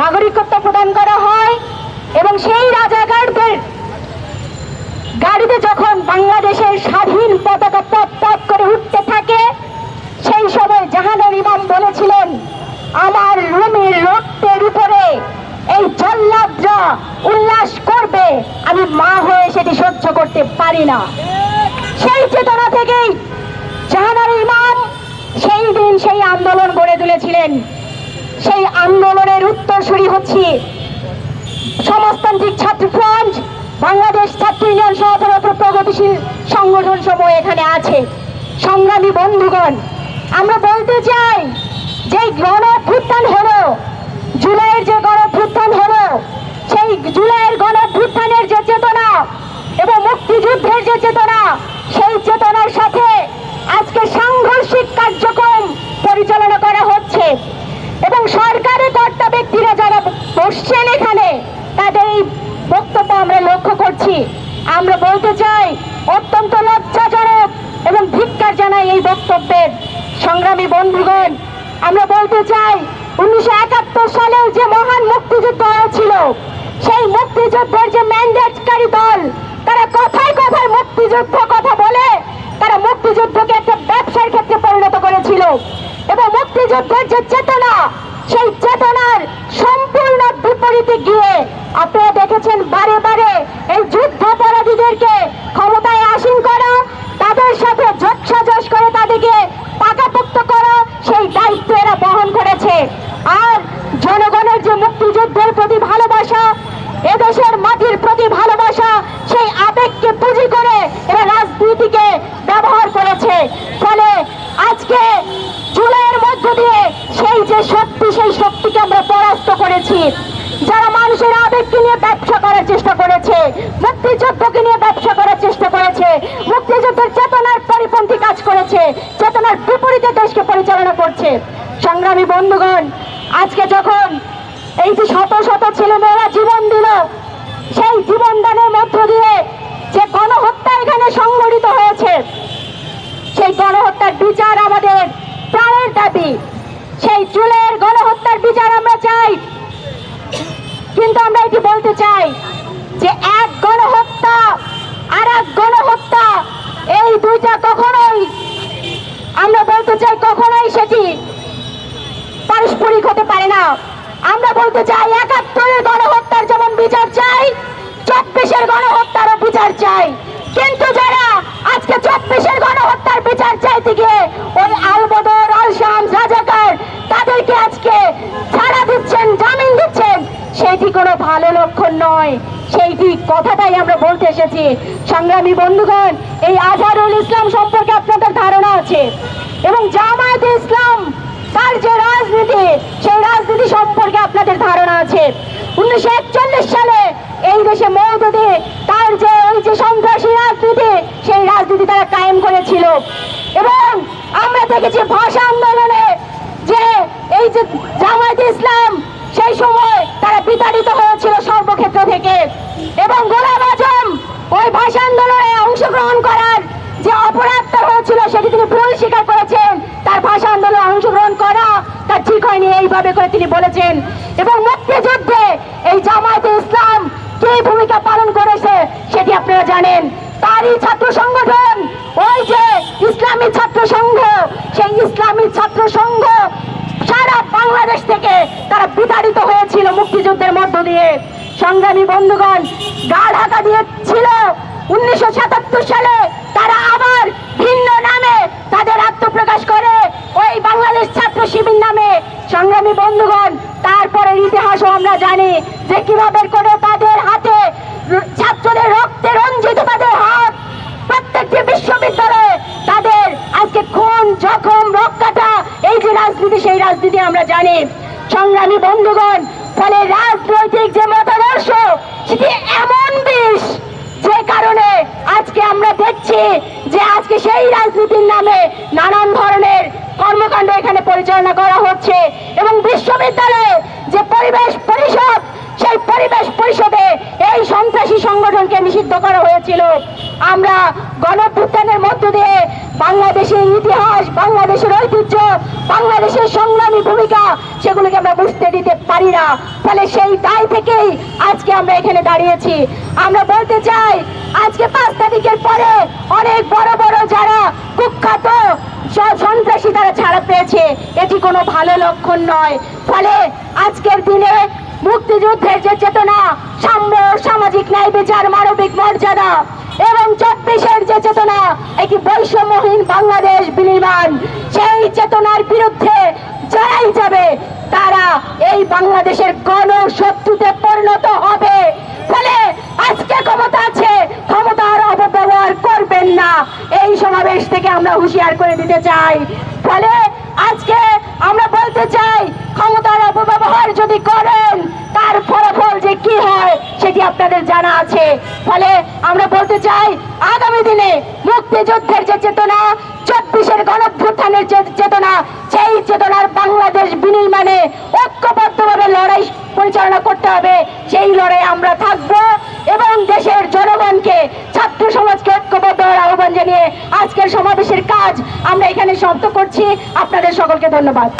নাগরিকত্ব প্রদান করা হয় এবং সেই রাজাকারদের গাড়িতে যখন বাংলাদেশের স্বাধীন পতাকা পপ পপ করে উঠতে থাকে, সেই সময় জাহানুর ইমাম বলেছিলেন, আমার রুমের রক্তের উপরে এই জল্লাদরা উল্লাস করবে, আমি মা হয়ে সেটি সহ্য করতে পারি না। সেই চেতনা থেকেই জাহানার ইমাম সেই দিন সেই আন্দোলন গড়ে তুলেছিলেন। সেই আন্দোলনের উত্তরসূরি হচ্ছে। সমাজতান্ত্রিক ছাত্র ফ্রন্ট, বাংলাদেশ ছাত্র ইউনিয়ন সহতরত্র প্রগতিশীল সংগঠন সমূহ এখানে আছে। সংগ্রামী বন্ধুগণ, আমরা বলতে চাই যে গণ অভ্যুত্থান হলো, জুলাইয়ের যে গণ অভ্যুত্থান হলো, সেই জুলাইয়ের গণ অভ্যুত্থানের যে চেতনা এবং মুক্তিযুদ্ধের যে চেতনা সেই চেতনার সাথে আজকে সাংঘর্ষিক কার্যক্রম পরিচালনা করা হচ্ছে এবং সরকারি কর্তা ব্যক্তিরা যারা বসছেন এখানে তাদের এই বক্তব্য আমরা লক্ষ্য করছি আমরা বলতে চাই অত্যন্ত লজ্জাজনক এবং ধিক্কার জানাই এই বক্তব্যের সংগ্রামী বন্ধুগণ, আমরা বলতে চাই, উনিশশো একাত্তর সালেও যে মহান মুক্তিযুদ্ধ হয়েছিল, সেই মুক্তিযুদ্ধের যে ম্যান্ডেটকারী দল, তারা কথায় কথায় মুক্তিযুদ্ধ কথা বলে, তারা মুক্তিযুদ্ধকে একটা ব্যবসার ক্ষেত্রে পরিণত করেছিল। এবং মুক্তিযুদ্ধের যে চেতনা, সেই চেতনার সম্পূর্ণ বিপরীতে গিয়ে আপনারা দেখেছেন বারে বারে এই যুদ্ধাপরাধীদেরকে ক্ষমতায় আসীন করা তাদের সাথে যোগসাজস করে তাদেরকে পাকাপোক্ত করা সেই দায়িত্ব এরা বহন করেছে আর জনগণের যে মুক্তিযুদ্ধের প্রতি ভালোবাসা এদেশের মাটির প্রতি ভালোবাসা সেই আবেগকে পুঁজি করে এরা রাজনীতিকে ব্যবহার করেছে ফলে আজকে জুলাইয়ের মধ্য দিয়ে সেই যে শক্তি সেই শক্তিকে আমরা করেছি যারা মানুষের আবেগকে নিয়ে ব্যবসা করার চেষ্টা করেছে মুক্তিযুদ্ধকে নিয়ে ব্যবসা করার চেষ্টা করেছে মুক্তিযুদ্ধের চেতনার পরিপন্থী কাজ করেছে চেতনার বিপরীতে দেশকে পরিচালনা করছে সংগ্রামী বন্ধুগণ আজকে যখন এই যে শত শত ছেলে মেয়েরা জীবন দিল সেই জীবন দানের মধ্য দিয়ে যে গণহত্যা এখানে সংঘটিত হয়েছে সেই গণহত্যার বিচার আমাদের প্রাণের দাবি সেই চুলের গণহত্যার বিচার আমরা চাই কিন্তু আমরা এটি বলতে চাই যে এক গণহত্যা আর এক গণহত্যা এই দুইটা কখনোই আমরা বলতে চাই কখনোই সেটি পারস্পরিক হতে পারে না। আমরা বলতে চাই একাত্তরের গণহত্যার যেমন বিচার চাই, চব্বিশের গণহত্যারও বিচার চাই। কিন্তু যারা আজকে চব্বিশের গণহত্যার বিচার চাইতে গিয়ে ওই আলবদর আল শামস রাজাকার তাদেরকে আজকে ছাড়া দিচ্ছেন জামিন দিচ্ছেন সেটি কোনো ভালো লক্ষণ নয় সেইটি কথাটাই আমরা বলতে এসেছি। সংগ্রামী বন্ধুগণ, এই আজহারুল ইসলাম সম্পর্কে আপনাদের ধারণা আছে এবং জামায়াতে ইসলাম, তার যে রাজনীতি, সেই রাজনীতি সম্পর্কে আপনাদের ধারণা আছে। উনিশশো একচল্লিশ সালে এই দেশে মৌদুদি, তার যে ওই যে সন্ত্রাসী রাজনীতি, সেই রাজনীতি তারা কায়েম করেছিল। এবং আমরা দেখেছি ভাষা আন্দোলনে যে এই যে জামায়াত ইসলাম সেই সময় তারা বিতাড়িত হয়েছিল সর্বক্ষেত্র থেকে এবং গোলাম আজম ওই ভাষা আন্দোলনে অংশগ্রহণ করার যে অপরাধ তার হয়েছিল সেটি তিনি ভুল স্বীকার করেছেন তার ভাষা আন্দোলনে অংশগ্রহণ করা তার ঠিক এইভাবে করে তিনি বলেছেন? এবং মুক্তিযুদ্ধে এই জামায়াতে ইসলাম কি ভূমিকা পালন করেছে সেটি আপনারা জানেন। তারই ছাত্র সংগঠন ওই যে ইসলামী ছাত্র সংঘ সেই ইসলামী ছাত্র সংঘ সারা বাংলাদেশ থেকে তারা বিতাড়িত হয়েছিল মুক্তিযুদ্ধের মধ্য দিয়ে সংগ্রামী বন্ধুগণ গা ঢাকা দিয়েছিল উনিশশো সাতাত্তর সালে তারা আবার ভিন্ন নামে তাদের আত্মপ্রকাশ করে ওই বাংলাদেশ ছাত্র শিবির নামে সংগ্রামী বন্ধুগণ তারপরের ইতিহাসও আমরা জানি যে কীভাবে করে তাদের হাতে র- ছাত্রদের রক্তে রঞ্জিত তাদের হাত প্রত্যেকটি বিশ্ববিদ্যালয়ে তাদের আজকে খুন জখম রক্ষাটা এই যে রাজনীতি সেই রাজনীতি আমরা জানি সংগ্রামী বন্ধুগণ ফলে যে মতাদর্শ, সেটি এমন বিষ যে কারণে আজকে আমরা দেখছি যে আজকে সেই রাজনীতির নামে নানান ধরনের কর্মকাণ্ড এখানে পরিচালনা করা হচ্ছে এবং বিশ্ববিদ্যালয়ে যে পরিবেশ পরিষদ, সেই পরিবেশ পরিষদে এই সন্ত্রাসী সংগঠনকে নিষিদ্ধ করা হয়েছিল। আমরা গণভ্যুত্থানের মধ্য দিয়ে বাংলাদেশের ইতিহাস, বাংলাদেশের ঐতিহ্য, বাংলাদেশের সংগ্রামী ভূমিকা, সেগুলোকে আমরা বুঝতে দিতে পারি না। ফলে সেই দায় থেকেই আজকে আমরা এখানে দাঁড়িয়েছি। আমরা বলতে চাই, আজকে পাঁচ তারিখের পরে অনেক বড় বড় যারা কুখ্যাত সন্ত্রাসী তারা ছাড়া পেয়েছে, এটি কোনো ভালো লক্ষণ নয়। ফলে আজকের দিনে মুক্তিযুদ্ধের যে চেতনা, সাম্য সামাজিক ন্যায় বিচার, মানবিক মর্যাদা এবং চব্বিশের যে চেতনা, একটি বৈষম্যহীন বাংলাদেশ বিনির্মাণ, সেই চেতনার বিরুদ্ধে যারাই যাবে, তারা এই বাংলাদেশের গণশত্রুতে পরিণত হবে। ফলে আজকে ক্ষমতা আছে ক্ষমতার অপব্যবহার করবেন না। এই সমাবেশ থেকে আমরা হুঁশিয়ার করে দিতে চাই। ফলে আজকে আমরা বলতে চাই, ক্ষমতার অপব্যবহার যদি করেন, তার ফলাফল যে কি হয়, সেটি আপনাদের জানা আছে। ফলে আমরা বলতে চাই, আগামী দিনে মুক্তিযুদ্ধের যে চেতনা, চব্বিশের গণভ্যুত্থানের যে চেতনা, সেই চেতনার বাংলাদেশ বিনির্মাণে ঐক্যবদ্ধভাবে লড়াই পরিচালনা করতে হবে। সেই লড়াই আমরা থাকব এবং দেশের জনগণকে, ছাত্র সমাজকে ঐক্যবদ্ধ হওয়ার আহ্বান জানিয়ে আজকের সমাবেশের কাজ আমরা এখানে সমাপ্ত করছি। আপনাদের সকলকে ধন্যবাদ।